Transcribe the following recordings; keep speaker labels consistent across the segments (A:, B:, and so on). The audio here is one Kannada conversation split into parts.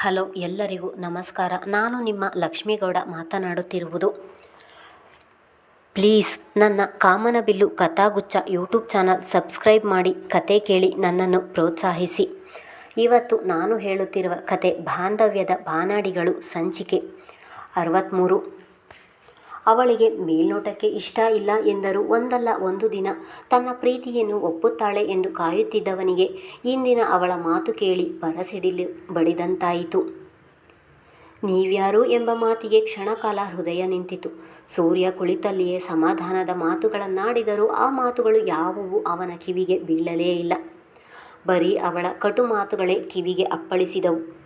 A: ಹಲೋ, ಎಲ್ಲರಿಗೂ ನಮಸ್ಕಾರ. ನಾನು ನಿಮ್ಮ ಲಕ್ಷ್ಮೀಗೌಡ ಮಾತನಾಡುತ್ತಿರುವುದು. ಪ್ಲೀಸ್, ನನ್ನ ಕಾಮನಬಿಲ್ಲು ಕಥಾಗುಚ್ಛ ಯೂಟ್ಯೂಬ್ ಚಾನಲ್ ಸಬ್ಸ್ಕ್ರೈಬ್ ಮಾಡಿ, ಕತೆ ಕೇಳಿ ನನ್ನನ್ನು ಪ್ರೋತ್ಸಾಹಿಸಿ. ಇವತ್ತು ನಾನು ಹೇಳುತ್ತಿರುವ ಕತೆ ಬಾಂಧವ್ಯದ ಬಾನಾಡಿಗಳು ಸಂಚಿಕೆ ಅರವತ್ತ್ಮೂರು ಅವಳಿಗೆ ಮೇಲ್ನೋಟಕ್ಕೆ ಇಷ್ಟ ಇಲ್ಲ ಎಂದರೂ. ಒಂದಲ್ಲ ಒಂದು ದಿನ ತನ್ನ ಪ್ರೀತಿಯನ್ನು ಒಪ್ಪುತ್ತಾಳೆ ಎಂದು ಕಾಯುತ್ತಿದ್ದವನಿಗೆ ಇಂದಿನ ಅವಳ ಮಾತು ಕೇಳಿ ಬರಸಿಡಿಲು ಬಡಿದಂತಾಯಿತು. ನೀವ್ಯಾರು ಎಂಬ ಮಾತಿಗೆ ಕ್ಷಣಕಾಲ ಹೃದಯ ನಿಂತಿತು. ಸೂರ್ಯ ಕುಳಿತಲ್ಲಿಯೇ ಸಮಾಧಾನದ ಮಾತುಗಳನ್ನಾಡಿದರೂ ಆ ಮಾತುಗಳು ಯಾವುವು ಅವನ ಕಿವಿಗೆ ಬೀಳಲೇ ಇಲ್ಲ. ಬರೀ ಅವಳ ಕಟು ಮಾತುಗಳೇ ಕಿವಿಗೆ ಅಪ್ಪಳಿಸಿದವು.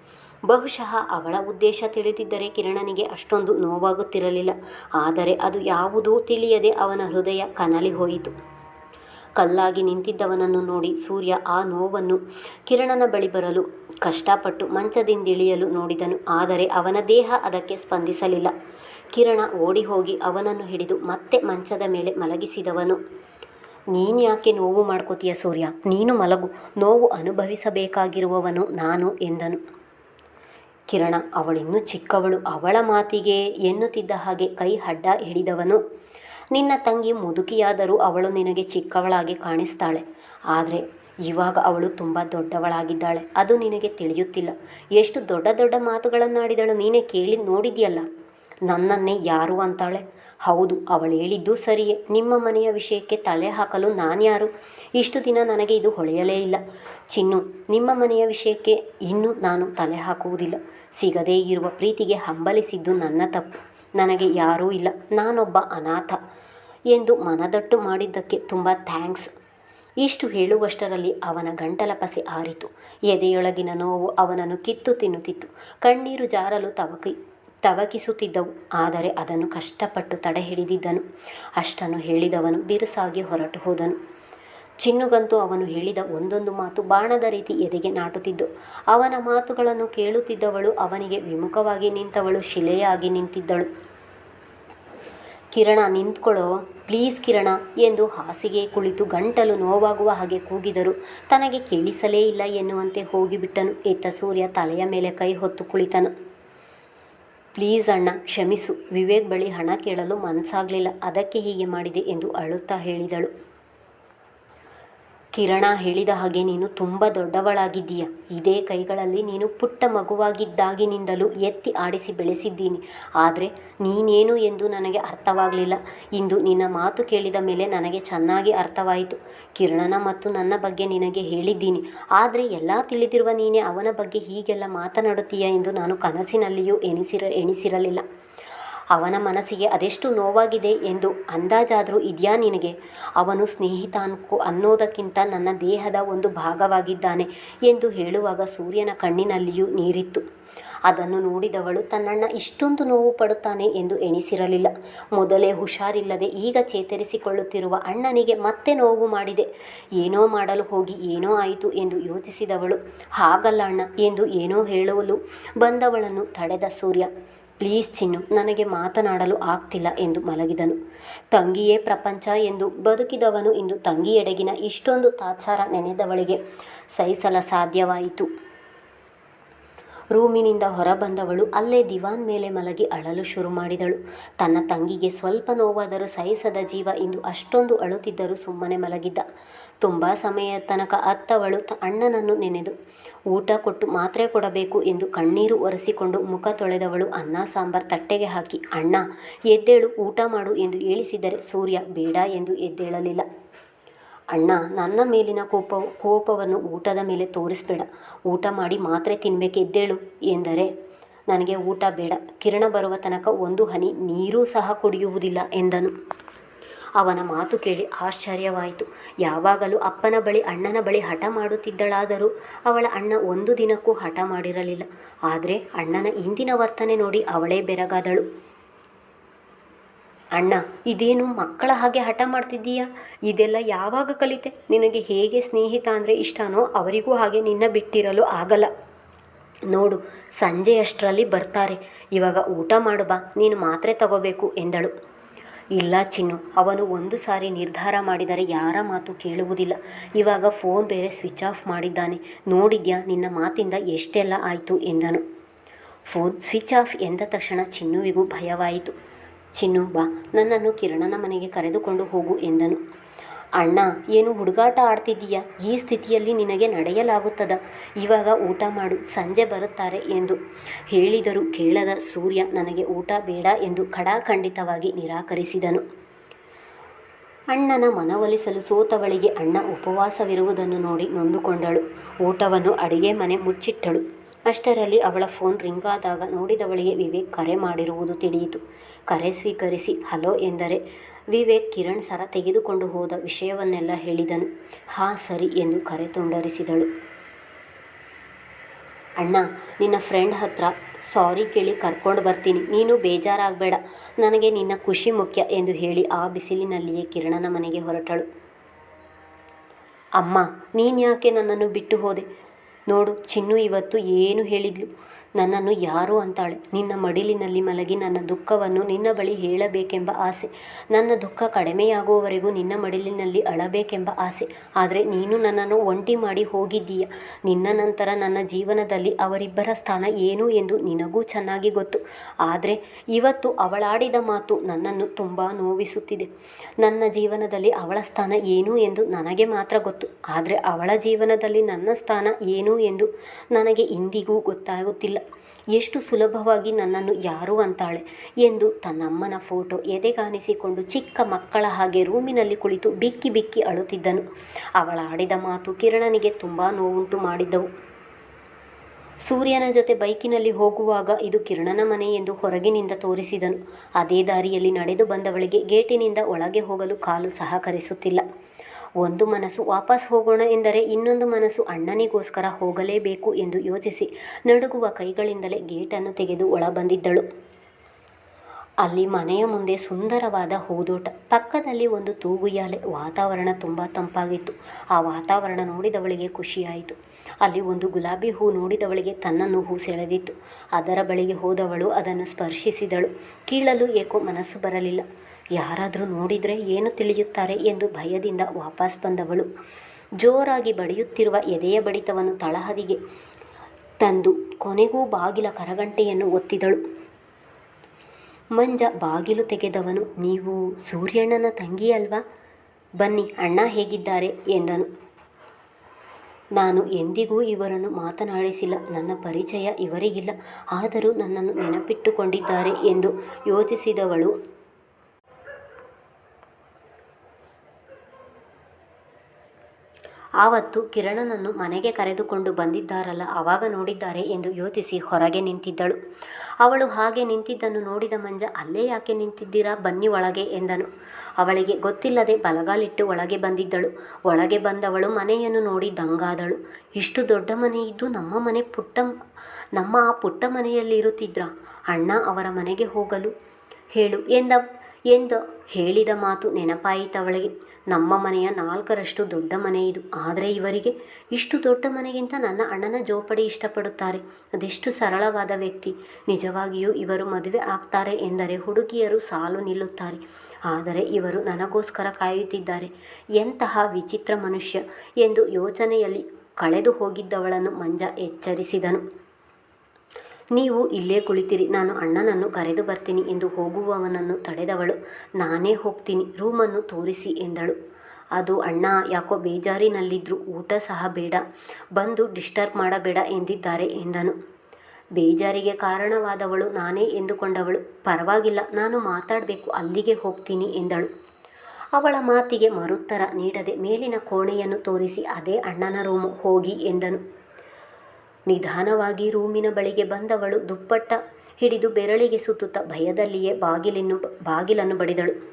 A: ಬಹುಶಃ ಅವಳ ಉದ್ದೇಶ ತಿಳಿದಿದ್ದರೆ ಕಿರಣನಿಗೆ ಅಷ್ಟೊಂದು ನೋವಾಗುತ್ತಿರಲಿಲ್ಲ. ಆದರೆ ಅದು ಯಾವುದೂ ತಿಳಿಯದೆ ಅವನ ಹೃದಯ ಕನಲಿ ಹೋಯಿತು. ಕಲ್ಲಾಗಿ ನಿಂತಿದ್ದವನನ್ನು ನೋಡಿ ಸೂರ್ಯ ಆ ನೋವನ್ನು ಕಿರಣನ ಬಳಿ ಬರಲು ಕಷ್ಟಪಟ್ಟು ಮಂಚದಿಂದಿಳಿಯಲು ನೋಡಿದನು. ಆದರೆ ಅವನ ದೇಹ ಅದಕ್ಕೆ ಸ್ಪಂದಿಸಲಿಲ್ಲ. ಕಿರಣ ಓಡಿ ಹೋಗಿ ಅವನನ್ನು ಹಿಡಿದು ಮತ್ತೆ ಮಂಚದ ಮೇಲೆ ಮಲಗಿಸಿದವನು. ನೀನು ಯಾಕೆ ನೋವು ಮಾಡ್ಕೋತೀಯ ಸೂರ್ಯ? ನೀನು ಮಲಗು. ನೋವು ಅನುಭವಿಸಬೇಕಾಗಿರುವವನು ನಾನು ಎಂದನು. ಕಿರಣ ಅವಳಿನ್ನೂ ಚಿಕ್ಕವಳು ಅವಳ ಮಾತಿಗೆ ಎನ್ನುತ್ತಿದ್ದ ಹಾಗೆ ಕೈ ಅಡ್ಡ ಹಿಡಿದವನು. ನಿನ್ನ ತಂಗಿ ಮುದುಕಿಯಾದರೂ ಅವಳು ನಿನಗೆ ಚಿಕ್ಕವಳಾಗಿ ಕಾಣಿಸ್ತಾಳೆ. ಆದರೆ ಇವಾಗ ಅವಳು ತುಂಬ ದೊಡ್ಡವಳಾಗಿದ್ದಾಳೆ. ಅದು ನಿನಗೆ ತಿಳಿಯುತ್ತಿಲ್ಲ. ಎಷ್ಟು ದೊಡ್ಡ ದೊಡ್ಡ ಮಾತುಗಳನ್ನಾಡಿದಳು ನೀನೇ ಕೇಳಿ ನೋಡಿದ್ಯಲ್ಲ. ನನ್ನನ್ನೇ ಯಾರು ಅಂತಾಳೆ? ಹೌದು, ಅವಳು ಹೇಳಿದ್ದು ಸರಿಯೇ. ನಿಮ್ಮ ಮನೆಯ ವಿಷಯಕ್ಕೆ ತಲೆ ಹಾಕಲು ನಾನ್ಯಾರು ಇಷ್ಟು ದಿನ ನನಗೆ ಇದು ಹೊಳೆಯಲೇ ಇಲ್ಲ. ಚಿನ್ನು, ನಿಮ್ಮ ಮನೆಯ ವಿಷಯಕ್ಕೆ ಇನ್ನೂ ನಾನು ತಲೆ ಹಾಕುವುದಿಲ್ಲ. ಸಿಗದೇ ಇರುವ ಪ್ರೀತಿಗೆ ಹಂಬಲಿಸಿದ್ದು ನನ್ನ ತಪ್ಪು. ನನಗೆ ಯಾರೂ ಇಲ್ಲ. ನಾನೊಬ್ಬ ಅನಾಥ ಎಂದು ಮನದಟ್ಟು ಮಾಡಿದ್ದಕ್ಕೆ ತುಂಬ ಥ್ಯಾಂಕ್ಸ್. ಇಷ್ಟು ಹೇಳುವಷ್ಟರಲ್ಲಿ ಅವನ ಗಂಟಲ ಪಸೆ ಆರಿತು. ಎದೆಯೊಳಗಿನ ನೋವು ಅವನನ್ನು ಕಿತ್ತು ತಿನ್ನುತ್ತಿತ್ತು. ಕಣ್ಣೀರು ಜಾರಲು ತವಕಿ. ತವಕಿಸುತ್ತಿದ್ದವು. ಆದರೆ ಅದನ್ನು ಕಷ್ಟಪಟ್ಟು ತಡೆ ಹಿಡಿದಿದ್ದನು ಅಷ್ಟನ್ನು ಹೇಳಿದವನು ಬಿರುಸಾಗಿ ಹೊರಟು ಹೋದನು. ಚಿನ್ನುಗಂತೂ ಅವನು ಹೇಳಿದ ಒಂದೊಂದು ಮಾತು ಬಾಣದ ರೀತಿ ಎದೆಗೆ ನಾಟುತ್ತಿದ್ದು. ಅವನ ಮಾತುಗಳನ್ನು ಕೇಳುತ್ತಿದ್ದವಳು ಅವನಿಗೆ ವಿಮುಖವಾಗಿ ನಿಂತವಳು, ಶಿಲೆಯಾಗಿ ನಿಂತಿದ್ದಳು. ಕಿರಣ, ನಿಂತ್ಕೊಳ್ಳೋ, ಪ್ಲೀಸ್ ಕಿರಣ ಎಂದು ಹಾಸಿಗೆ ಕುಳಿತು ಗಂಟಲು ನೋವಾಗುವ ಹಾಗೆ ಕೂಗಿದರು. ತನಗೆ ಕೇಳಿಸಲೇ ಇಲ್ಲ ಎನ್ನುವಂತೆ ಹೋಗಿಬಿಟ್ಟನು. ಎತ್ತ ಸೂರ್ಯ ತಲೆಯ ಮೇಲೆ ಕೈ ಹೊತ್ತು ಕುಳಿತನು. ಪ್ಲೀಸ್ ಅಣ್ಣ ಕ್ಷಮಿಸು. ವಿವೇಕ್ ಬಳಿ ಹಣ ಕೇಳಲು ಮನಸ್ಸಾಗಲಿಲ್ಲ ಅದಕ್ಕೆ ಹೀಗೆ ಮಾಡಿದೆ ಎಂದು ಅಳುತ್ತಾ ಹೇಳಿದಳು. ಕಿರಣ ಹೇಳಿದ ಹಾಗೆ ನೀನು ತುಂಬ ದೊಡ್ಡವಳಾಗಿದ್ದೀಯ. ಇದೇ ಕೈಗಳಲ್ಲಿ ನೀನು ಪುಟ್ಟ ಮಗುವಾಗಿದ್ದಾಗಿನಿಂದಲೂ ಎತ್ತಿ ಆಡಿಸಿ ಬೆಳೆಸಿದ್ದೀನಿ. ಆದರೆ ನೀನೇನು ಎಂದು ನನಗೆ ಅರ್ಥವಾಗಲಿಲ್ಲ. ಇಂದು ನಿನ್ನ ಮಾತು ಕೇಳಿದ ಮೇಲೆ ನನಗೆ ಚೆನ್ನಾಗಿ ಅರ್ಥವಾಯಿತು. ಕಿರಣನ ಮತ್ತು ನನ್ನ ಬಗ್ಗೆ ನಿನಗೆ ಹೇಳಿದ್ದೀನಿ. ಆದರೆ ಎಲ್ಲ ತಿಳಿದಿರುವ ನೀನೇ ಅವನ ಬಗ್ಗೆ ಹೀಗೆಲ್ಲ ಮಾತನಾಡುತ್ತೀಯ ಎಂದು ನಾನು ಕನಸಿನಲ್ಲಿಯೂ ಎಣಿಸಿರ ಎಣಿಸಿರಲಿಲ್ಲ. ಅವನ ಮನಸ್ಸಿಗೆ ಅದೆಷ್ಟು ನೋವಾಗಿದೆ ಎಂದು ಅಂದಾಜಾದರೂ ಇದೆಯಾ ನಿನಗೆ? ಅವನು ಸ್ನೇಹಿತ ಅನ್ಕೋ ಅನ್ನೋದಕ್ಕಿಂತ ನನ್ನ ದೇಹದ ಒಂದು ಭಾಗವಾಗಿದ್ದಾನೆ ಎಂದು ಹೇಳುವಾಗ ಸೂರ್ಯನ ಕಣ್ಣಿನಲ್ಲಿಯೂ ನೀರಿತ್ತು. ಅದನ್ನು ನೋಡಿದವಳು ತನ್ನಣ್ಣ ಇಷ್ಟೊಂದು ನೋವು ಪಡುತ್ತಾನೆ ಎಂದು ಎಣಿಸಿರಲಿಲ್ಲ. ಮೊದಲೇ ಹುಷಾರಿಲ್ಲದೆ ಈಗ ಚೇತರಿಸಿಕೊಳ್ಳುತ್ತಿರುವ ಅಣ್ಣನಿಗೆ ಮತ್ತೆ ನೋವು ಮಾಡಿದೆ. ಏನೋ ಮಾಡಲು ಹೋಗಿ ಏನೋ ಆಯಿತು ಎಂದು ಯೋಚಿಸಿದವಳು. ಹಾಗಲ್ಲ ಅಣ್ಣ ಎಂದು ಏನೋ ಹೇಳುವಲು ಬಂದವಳನ್ನು ತಡೆದ ಸೂರ್ಯ. ಪ್ಲೀಸ್ ಚಿನ್ನು, ನನಗೆ ಮಾತನಾಡಲು ಆಗ್ತಿಲ್ಲ ಎಂದು ಮಲಗಿದನು. ತಂಗಿಯೇ ಪ್ರಪಂಚ ಎಂದು ಬದುಕಿದವನು ಇಂದು ತಂಗಿಯೆಡೆಗಿನ ಇಷ್ಟೊಂದು ತಾತ್ಸಾರ ನೆನೆದವಳಿಗೆ ಸಹಿಸಲ ಸಾಧ್ಯವಾಯಿತು. ರೂಮಿನಿಂದ ಹೊರಬಂದವಳು ಅಲ್ಲೇ ದಿವಾನ್ ಮೇಲೆ ಮಲಗಿ ಅಳಲು ಶುರು ಮಾಡಿದಳು. ತನ್ನ ತಂಗಿಗೆ ಸ್ವಲ್ಪ ನೋವಾದರೂ ಸಹಿಸದ ಜೀವ ಇಂದು ಅಷ್ಟೊಂದು ಅಳುತ್ತಿದ್ದರೂ ಸುಮ್ಮನೆ ಮಲಗಿದ್ದ. ತುಂಬ ಸಮಯ ತನಕ ಅತ್ತವಳು ಅಣ್ಣನನ್ನು ನೆನೆದು, ಊಟ ಕೊಟ್ಟು ಮಾತ್ರೆ ಕೊಡಬೇಕು ಎಂದು ಕಣ್ಣೀರು ಒರೆಸಿಕೊಂಡು ಮುಖ ತೊಳೆದವಳು ಅನ್ನ, ಸಾಂಬಾರ್ ತಟ್ಟೆಗೆ ಹಾಕಿ, ಅಣ್ಣ, ಎದ್ದೇಳು, ಊಟ ಮಾಡು ಎಂದು ಹೇಳಿಸಿದರೆ ಸೂರ್ಯ, ಬೇಡ ಎಂದು ಎದ್ದೇಳಲಿಲ್ಲ. ಅಣ್ಣ, ನನ್ನ ಮೇಲಿನ ಕೋಪ ಕೋಪವನ್ನು ಊಟದ ಮೇಲೆ ತೋರಿಸ್ಬೇಡ. ಊಟ ಮಾಡಿ ಮಾತ್ರೆ ತಿನ್ನಬೇಕು ಎದ್ದೇಳು ಎಂದರೆ ನನಗೆ ಊಟ ಬೇಡ. ಕಿರಣ ಬರುವ ತನಕ ಒಂದು ಹನಿ ನೀರೂ ಸಹ ಕುಡಿಯುವುದಿಲ್ಲ ಎಂದನು. ಅವನ ಮಾತು ಕೇಳಿ ಆಶ್ಚರ್ಯವಾಯಿತು. ಯಾವಾಗಲೂ ಅಪ್ಪನ ಬಳಿ, ಅಣ್ಣನ ಬಳಿ ಹಠ ಮಾಡುತ್ತಿದ್ದಳಾದರೂ ಅವಳ ಅಣ್ಣ ಒಂದು ದಿನಕ್ಕೂ ಹಠ ಮಾಡಿರಲಿಲ್ಲ. ಆದರೆ ಅಣ್ಣನ ಇಂದಿನ ವರ್ತನೆ ನೋಡಿ ಅವಳೇ ಬೆರಗಾದಳು. ಅಣ್ಣ, ಇದೇನು ಮಕ್ಕಳ ಹಾಗೆ ಹಠ ಮಾಡ್ತಿದ್ದೀಯಾ? ಇದೆಲ್ಲ ಯಾವಾಗ ಕಲಿತೆ? ನಿನಗೆ ಹೇಗೆ ಸ್ನೇಹಿತ ಅಂದರೆ ಇಷ್ಟನೋ ಅವರಿಗೂ ಹಾಗೆ ನಿನ್ನ ಬಿಟ್ಟಿರಲು ಆಗಲ್ಲ. ನೋಡು ಸಂಜೆಯಷ್ಟರಲ್ಲಿ ಬರ್ತಾರೆ. ಇವಾಗ ಊಟ ಮಾಡು ಬಾ, ನೀನು ಮಾತ್ರೆ ತಗೋಬೇಕು ಎಂದಳು. ಇಲ್ಲ ಚಿನ್ನು, ಅವನು ಒಂದು ಸಾರಿ ನಿರ್ಧಾರ ಮಾಡಿದರೆ ಯಾರ ಮಾತು ಕೇಳುವುದಿಲ್ಲ. ಇವಾಗ ಫೋನ್ ಬೇರೆ ಸ್ವಿಚ್ ಆಫ್ ಮಾಡಿದ್ದಾನೆ. ನೋಡಿದ್ಯಾ, ನಿನ್ನ ಮಾತಿಂದ ಎಷ್ಟೆಲ್ಲ ಆಯಿತು ಎಂದನು. ಫೋನ್ ಸ್ವಿಚ್ ಆಫ್ ಎಂದ ತಕ್ಷಣ ಚಿನ್ನುವಿಗೂ ಭಯವಾಯಿತು. ಚಿನ್ನು ಬಾ ನನ್ನನ್ನು ಕಿರಣನ ಮನೆಗೆ ಕರೆದುಕೊಂಡು ಹೋಗು ಎಂದನು. ಅಣ್ಣ, ಏನು ಹುಡುಗಾಟ ಆಡ್ತಿದ್ದೀಯ? ಈ ಸ್ಥಿತಿಯಲ್ಲಿ ನಿನಗೆ ನಡೆಯಲಾಗುತ್ತದ. ಇವಾಗ ಊಟ ಮಾಡು, ಸಂಜೆ ಬರುತ್ತಾರೆ ಎಂದು ಹೇಳಿದರೂ ಕೇಳದ ಸೂರ್ಯ ನನಗೆ ಊಟ ಬೇಡ ಎಂದು ಖಡಾಖಂಡಿತವಾಗಿ ನಿರಾಕರಿಸಿದನು. ಅಣ್ಣನ ಮನವೊಲಿಸಲು ಸೋತವಳಿಗೆ ಅಣ್ಣ ಉಪವಾಸವಿರುವುದನ್ನು ನೋಡಿ ನೊಂದುಕೊಂಡಳು. ಊಟವನ್ನು ಅಡಿಗೆ ಮನೆ ಮುಚ್ಚಿಟ್ಟಳು. ಅಷ್ಟರಲ್ಲಿ ಅವಳ ಫೋನ್ ರಿಂಗ್ ಆದಾಗ ನೋಡಿದವಳಿಗೆ ವಿವೇಕ್ ಕರೆ ಮಾಡಿರುವುದು ತಿಳಿಯಿತು. ಕರೆ ಸ್ವೀಕರಿಸಿ, ಹಲೋ ಎಂದರೆ, ವಿವೇಕ್ ಕಿರಣ್ ಸರ ತೆಗೆದುಕೊಂಡು ಹೋದ ವಿಷಯವನ್ನೆಲ್ಲ ಹೇಳಿದನು. ಹಾಂ, ಸರಿ ಎಂದು ಕರೆ ತುಂಡರಿಸಿದಳು. ಅಣ್ಣ, ನಿನ್ನ ಫ್ರೆಂಡ್ ಹತ್ರ ಸಾರಿ ಕೇಳಿ ಕರ್ಕೊಂಡು ಬರ್ತೀನಿ. ನೀನು ಬೇಜಾರಾಗಬೇಡ. ನನಗೆ ನಿನ್ನ ಖುಷಿ ಮುಖ್ಯ ಎಂದು ಹೇಳಿ ಆ ಬಿಸಿಲಿನಲ್ಲಿಯೇ ಕಿರಣನ ಮನೆಗೆ ಹೊರಟಳು. ಅಮ್ಮ ನೀನು ಯಾಕೆ ನನ್ನನ್ನು ಬಿಟ್ಟು ಹೋದೆ? ನೋಡು ಚಿನ್ನು ಇವತ್ತು ಏನು ಹೇಳಿದ್ಲು? ನನ್ನನ್ನು ಯಾರು ಅಂತಾಳೆ. ನಿನ್ನ ಮಡಿಲಿನಲ್ಲಿ ಮಲಗಿ ನನ್ನ ದುಃಖವನ್ನು ನಿನ್ನ ಬಳಿ ಹೇಳಬೇಕೆಂಬ ಆಸೆ. ನನ್ನ ದುಃಖ ಕಡಿಮೆಯಾಗುವವರೆಗೂ ನಿನ್ನ ಮಡಿಲಿನಲ್ಲಿ ಅಳಬೇಕೆಂಬ ಆಸೆ. ಆದರೆ ನೀನು ನನ್ನನ್ನು ಒಂಟಿ ಮಾಡಿ ಹೋಗಿದ್ದೀಯ. ನಿನ್ನ ನಂತರ ನನ್ನ ಜೀವನದಲ್ಲಿ ಅವರಿಬ್ಬರ ಸ್ಥಾನ ಏನು ಎಂದು ನಿನಗೂ ಚೆನ್ನಾಗಿ ಗೊತ್ತು. ಆದರೆ ಇವತ್ತು ಅವಳಾಡಿದ ಮಾತು ನನ್ನನ್ನು ತುಂಬ ನೋವಿಸುತ್ತಿದೆ. ನನ್ನ ಜೀವನದಲ್ಲಿ ಅವಳ ಸ್ಥಾನ ಏನು ಎಂದು ನನಗೆ ಮಾತ್ರ ಗೊತ್ತು. ಆದರೆ ಅವಳ ಜೀವನದಲ್ಲಿ ನನ್ನ ಸ್ಥಾನ ಏನು ಎಂದು ನನಗೆ ಇಂದಿಗೂ ಗೊತ್ತಾಗುತ್ತಿಲ್ಲ. ಎಷ್ಟು ಸುಲಭವಾಗಿ ನನ್ನನ್ನು ಯಾರು ಅಂತಾಳೆ ಎಂದು ತನ್ನಮ್ಮನ ಫೋಟೋ ಎದೆಗಾನಿಸಿಕೊಂಡು ಚಿಕ್ಕ ಮಕ್ಕಳ ಹಾಗೆ ರೂಮಿನಲ್ಲಿ ಕುಳಿತು ಬಿಕ್ಕಿ ಬಿಕ್ಕಿ ಅಳುತ್ತಿದ್ದನು. ಅವಳ ಆಡಿದ ಮಾತು ಕಿರಣನಿಗೆ ತುಂಬ ನೋವುಂಟು ಮಾಡಿದ್ದವು. ಸೂರ್ಯನ ಜೊತೆ ಬೈಕಿನಲ್ಲಿ ಹೋಗುವಾಗ ಇದು ಕಿರಣನ ಮನೆ ಎಂದು ಹೊರಗಿನಿಂದ ತೋರಿಸಿದನು. ಅದೇ ದಾರಿಯಲ್ಲಿ ನಡೆದು ಬಂದವಳಿಗೆ ಗೇಟಿನಿಂದ ಒಳಗೆ ಹೋಗಲು ಕಾಲು ಸಹಕರಿಸುತ್ತಿಲ್ಲ. ಒಂದು ಮನಸ್ಸು ವಾಪಸ್ ಹೋಗೋಣ ಎಂದರೆ ಇನ್ನೊಂದು ಮನಸ್ಸು ಅಣ್ಣನಿಗೋಸ್ಕರ ಹೋಗಲೇಬೇಕು ಎಂದು ಯೋಚಿಸಿ ನಡುಗುವ ಕೈಗಳಿಂದಲೇ ಗೇಟನ್ನು ತೆಗೆದು ಒಳ ಬಂದಿದ್ದಳು ಅಲ್ಲಿ ಮನೆಯ ಮುಂದೆ ಸುಂದರವಾದ ಹೂದೋಟ. ಪಕ್ಕದಲ್ಲಿ ಒಂದು ತೂಗುಯಾಲೆ ವಾತಾವರಣ ತುಂಬ ತಂಪಾಗಿತ್ತು. ಆ ವಾತಾವರಣ ನೋಡಿದವಳಿಗೆ ಖುಷಿಯಾಯಿತು. ಅಲ್ಲಿ ಒಂದು ಗುಲಾಬಿ ಹೂ ನೋಡಿದವಳಿಗೆ ತನ್ನನ್ನು ಹೂ ಸೆಳೆದಿತ್ತು. ಅದರ ಬಳಿಗೆ ಹೋದವಳು ಅದನ್ನು ಸ್ಪರ್ಶಿಸಿದಳು. ಕೀಳಲು ಏಕೋ ಮನಸ್ಸು ಬರಲಿಲ್ಲ. ಯಾರಾದರೂ ನೋಡಿದರೆ ಏನು ತಿಳಿಯುತ್ತಾರೆ ಎಂದು ಭಯದಿಂದ ವಾಪಸ್ ಬಂದವಳು. ಜೋರಾಗಿ ಬಡಿಯುತ್ತಿರುವ ಎದೆಯ ಬಡಿತವನ್ನು ತಳಹದಿಗೆ ತಂದು ಕೊನೆಗೂ ಬಾಗಿಲ ಕರಗಂಟೆಯನ್ನು ಒತ್ತಿದಳು. ಮಂಜ ಬಾಗಿಲು ತೆಗೆದವನು. ನೀವು ಸೂರ್ಯಣ್ಣನ ತಂಗಿ ಅಲ್ವಾ? ಬನ್ನಿ, ಅಣ್ಣ ಹೇಗಿದ್ದಾರೆ? ಎಂದನು. ನಾನು ಎಂದಿಗೂ ಇವರನ್ನು ಮಾತನಾಡಿಸಿಲ್ಲ. ನನ್ನ ಪರಿಚಯ ಇವರಿಗಿಲ್ಲ. ಆದರೂ ನನ್ನನ್ನು ನೆನಪಿಟ್ಟುಕೊಂಡಿದ್ದಾರೆ ಎಂದು ಯೋಚಿಸಿದವಳು. ಆವತ್ತು ಕಿರಣನನ್ನು ಮನೆಗೆ ಕರೆದುಕೊಂಡು ಬಂದಿದ್ದಾರಲ್ಲ ಆವಾಗ ನೋಡಿದ್ದಾರೆ ಎಂದು ಯೋಚಿಸಿ ಹೊರಗೆ ನಿಂತಿದ್ದಳು. ಅವಳು ಹಾಗೆ ನಿಂತಿದ್ದನ್ನು ನೋಡಿದ ಮಂಜ, ಅಲ್ಲೇ ಯಾಕೆ ನಿಂತಿದ್ದೀರಾ? ಬನ್ನಿ ಒಳಗೆ, ಎಂದನು. ಅವಳಿಗೆ ಗೊತ್ತಿಲ್ಲದೆ ಬಲಗಾಲಿಟ್ಟು ಒಳಗೆ ಬಂದಿದ್ದಳು. ಒಳಗೆ ಬಂದವಳು ಮನೆಯನ್ನು ನೋಡಿ ದಂಗಾದಳು. ಇಷ್ಟು ದೊಡ್ಡ ಮನೆ ಇದ್ದು ನಮ್ಮ ಮನೆ ಪುಟ್ಟ ನಮ್ಮ ಆ ಪುಟ್ಟ ಮನೆಯಲ್ಲಿ ಇರುತ್ತಿದ್ರ? ಅಣ್ಣ ಅವರ ಮನೆಗೆ ಹೋಗಲು ಹೇಳು, ಎಂದ ಎಂದು ಹೇಳಿದ ಮಾತು ನೆನಪಾಯಿತವಳಿಗೆ ನಮ್ಮ ಮನೆಯ ನಾಲ್ಕರಷ್ಟು ದೊಡ್ಡ ಮನೆ ಇದು. ಆದರೆ ಇವರಿಗೆ ಇಷ್ಟು ದೊಡ್ಡ ಮನೆಗಿಂತ ನನ್ನ ಅಣ್ಣನ ಜೋಪಡಿ ಇಷ್ಟಪಡುತ್ತಾರೆ. ಅದೆಷ್ಟು ಸರಳವಾದ ವ್ಯಕ್ತಿ. ನಿಜವಾಗಿಯೂ ಇವರು ಮದುವೆ ಆಗ್ತಾರೆ ಎಂದರೆ ಹುಡುಗಿಯರು ಸಾಲು ನಿಲ್ಲುತ್ತಾರೆ. ಆದರೆ ಇವರು ನನಗೋಸ್ಕರ ಕಾಯುತ್ತಿದ್ದಾರೆ. ಎಂತಹ ವಿಚಿತ್ರ ಮನುಷ್ಯ ಎಂದು ಯೋಚನೆಯಲ್ಲಿ ಕಳೆದು ಹೋಗಿದ್ದವಳನ್ನು ಮಂಜ ಎಚ್ಚರಿಸಿದನು. ನೀವು ಇಲ್ಲೇ ಕುಳಿತಿರಿ, ನಾನು ಅಣ್ಣನನ್ನು ಕರೆದು ಬರ್ತೀನಿ ಎಂದು ಹೋಗುವವನನ್ನು ತಡೆದವಳು. ನಾನೇ ಹೋಗ್ತೀನಿ, ರೂಮನ್ನು ತೋರಿಸಿ ಎಂದಳು. ಅದು ಅಣ್ಣ, ಯಾಕೋ ಬೇಜಾರಿನಲ್ಲಿದ್ದರೂ ಊಟ ಸಹ ಬೇಡ, ಬಂದು ಡಿಸ್ಟರ್ಬ್ ಮಾಡಬೇಡ ಎಂದಿದ್ದಾರೆ ಎಂದನು. ಬೇಜಾರಿಗೆ ಕಾರಣವಾದವಳು ನಾನೇ ಎಂದುಕೊಂಡವಳು. ಪರವಾಗಿಲ್ಲ, ನಾನು ಮಾತಾಡಬೇಕು, ಅಲ್ಲಿಗೆ ಹೋಗ್ತೀನಿ ಎಂದಳು. ಅವಳ ಮಾತಿಗೆ ಮರುತ್ತರ ನೀಡದೆ ಮೇಲಿನ ಕೋಣೆಯನ್ನು ತೋರಿಸಿ, ಅದೇ ಅಣ್ಣನ ರೂಮು, ಹೋಗಿ ಎಂದನು. ನಿಧಾನವಾಗಿ ರೂಮಿನ ಬಳಿಗೆ ಬಂದವಳು ದುಪ್ಪಟ್ಟ ಹಿಡಿದು ಬೆರಳಿಗೆ ಸುತ್ತುತ್ತ ಭಯದಲ್ಲಿಯೇ ಬಾಗಿಲಿನ್ನು ಬಾಗಿಲನ್ನು ಬಡಿದಳು.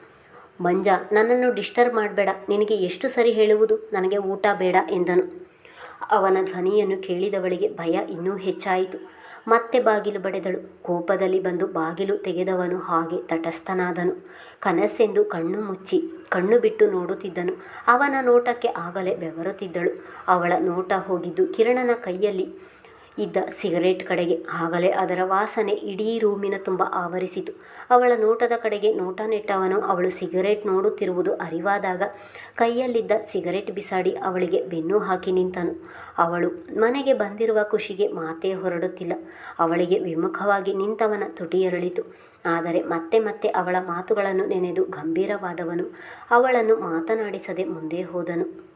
A: ಮಂಜ, ನನ್ನನ್ನು ಡಿಸ್ಟರ್ಬ್ ಮಾಡಬೇಡ. ನಿನಗೆ ಎಷ್ಟು ಸರಿ ಹೇಳುವುದು? ನನಗೆ ಊಟ ಬೇಡ ಎಂದನು. ಅವನ ಧ್ವನಿಯನ್ನು ಕೇಳಿದವಳಿಗೆ ಭಯ ಇನ್ನೂ ಹೆಚ್ಚಾಯಿತು. ಮತ್ತೆ ಬಾಗಿಲು ಬಡೆದಳು. ಕೋಪದಲ್ಲಿ ಬಂದು ಬಾಗಿಲು ತೆಗೆದವನು ಹಾಗೆ ತಟಸ್ಥನಾದನು. ಕನಸೆಂದು ಕಣ್ಣು ಮುಚ್ಚಿ, ಕಣ್ಣು ಬಿಟ್ಟು ನೋಡುತ್ತಿದ್ದನು. ಅವನ ನೋಟಕ್ಕೆ ಆಗಲೇ ಬೆವರುತ್ತಿದ್ದಳು. ಅವಳ ನೋಟ ಹೋಗಿದ್ದು ಕಿರಣನ ಕೈಯಲ್ಲಿ. ಇದ್ದ ಸಿಗರೇಟ್ ಕಡೆಗೆ. ಆಗಲೇ ಅದರ ವಾಸನೆ ಇಡೀ ರೂಮಿನ ತುಂಬ ಆವರಿಸಿತು. ಅವಳ ನೋಟದ ಕಡೆಗೆ ನೋಟ ನೆಟ್ಟವನು ಅವಳು ಸಿಗರೇಟ್ ನೋಡುತ್ತಿರುವುದು ಅರಿವಾದಾಗ ಕೈಯಲ್ಲಿದ್ದ ಸಿಗರೇಟ್ ಬಿಸಾಡಿ ಅವಳಿಗೆ ಬೆನ್ನು ಹಾಕಿ ನಿಂತನು. ಅವಳು ಮನೆಗೆ ಬಂದಿರುವ ಖುಷಿಗೆ ಮಾತೇ ಹೊರಡುತ್ತಿಲ್ಲ. ಅವಳಿಗೆ ವಿಮುಖವಾಗಿ ನಿಂತವನ ತುಟಿಯರಳಿತು. ಆದರೆ ಮತ್ತೆ ಮತ್ತೆ ಅವಳ ಮಾತುಗಳನ್ನು ನೆನೆದು ಗಂಭೀರವಾದವನು. ಅವಳನ್ನು ಮಾತನಾಡಿಸದೆ ಮುಂದೆ ಹೋದನು.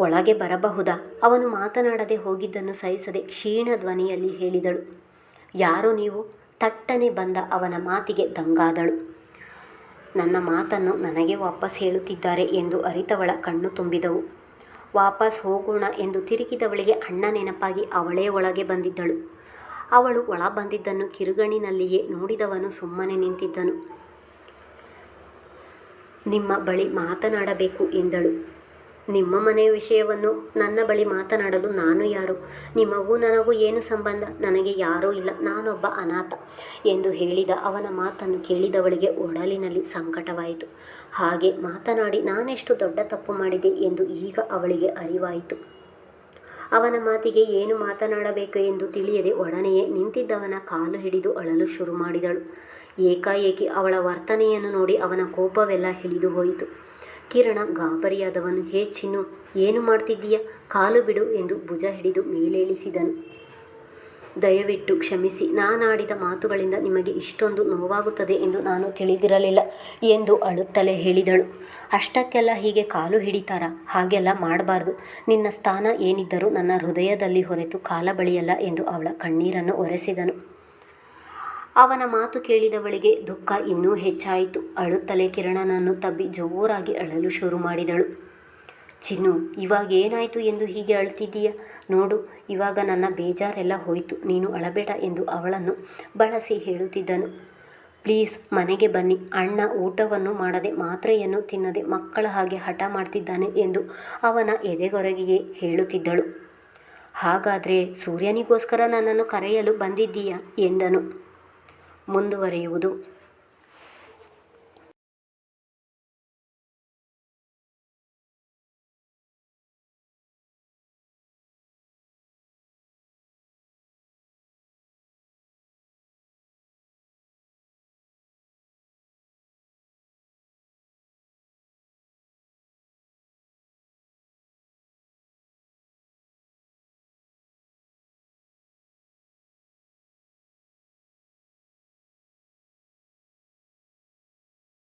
A: ಒಳಗೆ ಬರಬಹುದಾ? ಅವನು ಮಾತನಾಡದೆ ಹೋಗಿದ್ದನ್ನು ಸಹಿಸದೆ ಕ್ಷೀಣ ಧ್ವನಿಯಲ್ಲಿ ಹೇಳಿದಳು. ಯಾರು ನೀವು? ತಟ್ಟನೆ ಬಂದ ಅವನ ಮಾತಿಗೆ ದಂಗಾದಳು. ನನ್ನ ಮಾತನ್ನು ನನಗೆ ವಾಪಸ್ ಹೇಳುತ್ತಿದ್ದಾರೆ ಎಂದು ಅರಿತವಳ ಕಣ್ಣು ತುಂಬಿದವು. ವಾಪಸ್ ಹೋಗೋಣ ಎಂದು ತಿರುಗಿದವಳಿಗೆ ಅಣ್ಣ ನೆನಪಾಗಿ ಅವಳೇ ಒಳಗೆ ಬಂದಿದ್ದಳು. ಅವಳು ಒಳ ಬಂದಿದ್ದನ್ನು ಕಿರುಗಣಿನಲ್ಲಿಯೇ ನೋಡಿದವನು ಸುಮ್ಮನೆ ನಿಂತಿದ್ದನು. ನಿಮ್ಮ ಬಳಿ ಮಾತನಾಡಬೇಕು ಎಂದಳು. ನಿಮ್ಮ ಮನೆಯ ವಿಷಯವನ್ನು ನನ್ನ ಬಳಿ ಮಾತನಾಡಲು ನಾನು ಯಾರು? ನಿಮಗೂ ನನಗೂ ಏನು ಸಂಬಂಧ? ನನಗೆ ಯಾರೂ ಇಲ್ಲ. ನಾನೊಬ್ಬ ಅನಾಥ ಎಂದು ಹೇಳಿದ ಅವನ ಮಾತನ್ನು ಕೇಳಿದವಳಿಗೆ ಒಡಲಿನಲ್ಲಿ ಸಂಕಟವಾಯಿತು. ಹಾಗೆ ಮಾತನಾಡಿ, ನಾನೆಷ್ಟು ದೊಡ್ಡ ತಪ್ಪು ಮಾಡಿದೆ ಎಂದು ಈಗ ಅವಳಿಗೆ ಅರಿವಾಯಿತು. ಅವನ ಮಾತಿಗೆ ಏನು ಮಾತನಾಡಬೇಕು ಎಂದು ತಿಳಿಯದೆ ಒಡನೆಯೇ ನಿಂತಿದ್ದವನ ಕಾಲು ಹಿಡಿದು ಅಳಲು ಶುರು ಮಾಡಿದಳು. ಏಕಾಏಕಿ ಅವಳ ವರ್ತನೆಯನ್ನು ನೋಡಿ ಅವನ ಕೋಪವೆಲ್ಲ ಹಿಡಿದು ಹೋಯಿತು. ಕಿರಣ ಗಾಬರಿಯಾದವನು. ಹೇ ಚಿನ್ನು, ಏನು ಮಾಡ್ತಿದ್ದೀಯ? ಕಾಲು ಬಿಡು ಎಂದು ಭುಜ ಹಿಡಿದು ಮೇಲೇಳಿಸಿದನು. ದಯವಿಟ್ಟು ಕ್ಷಮಿಸಿ. ನಾನಾಡಿದ ಮಾತುಗಳಿಂದ ನಿಮಗೆ ಇಷ್ಟೊಂದು ನೋವಾಗುತ್ತದೆ ಎಂದು ನಾನು ತಿಳಿದಿರಲಿಲ್ಲ ಎಂದು ಅಳುತ್ತಲೇ ಹೇಳಿದಳು. ಅಷ್ಟಕ್ಕೆಲ್ಲ ಹೀಗೆ ಕಾಲು ಹಿಡಿತಾರ? ಹಾಗೆಲ್ಲ ಮಾಡಬಾರ್ದು. ನಿನ್ನ ಸ್ಥಾನ ಏನಿದ್ದರೂ ನನ್ನ ಹೃದಯದಲ್ಲಿ ಹೊರೆತು ಕಾಲ ಬಳಿಯಲ್ಲ ಎಂದು ಅವಳ ಕಣ್ಣೀರನ್ನು ಒರೆಸಿದನು. ಅವನ ಮಾತು ಕೇಳಿದವಳಿಗೆ ದುಃಖ ಇನ್ನೂ ಹೆಚ್ಚಾಯಿತು. ಅಳುತ್ತಲೇ ಕಿರಣನನ್ನು ತಬ್ಬಿ ಜೋರಾಗಿ ಅಳಲು ಶುರು ಮಾಡಿದಳು. ಚಿನ್ನು, ಇವಾಗ ಏನಾಯಿತು ಎಂದು ಹೀಗೆ ಅಳ್ತಿದ್ದೀಯ? ನೋಡು, ಇವಾಗ ನನ್ನ ಬೇಜಾರೆಲ್ಲ ಹೋಯಿತು. ನೀನು ಅಳಬೇಡ ಎಂದು ಅವಳನ್ನು ಬಳಸಿ ಹೇಳುತ್ತಿದ್ದನು. ಪ್ಲೀಸ್, ಮನೆಗೆ ಬನ್ನಿ. ಅಣ್ಣ ಊಟವನ್ನು ಮಾಡದೆ ಮಾತ್ರೆಯನ್ನು ತಿನ್ನದೆ ಮಕ್ಕಳ ಹಾಗೆ ಹಠ ಮಾಡ್ತಿದ್ದಾನೆ ಎಂದು ಅವನ ಎದೆಗೊರಗಿಗೆ ಹೇಳುತ್ತಿದ್ದಳು. ಹಾಗಾದರೆ ಸೂರ್ಯನಿಗೋಸ್ಕರ ನನ್ನನ್ನು ಕರೆಯಲು ಬಂದಿದ್ದೀಯಾ? ಎಂದನು. ಮುಂದುವರಿಯುವುದು.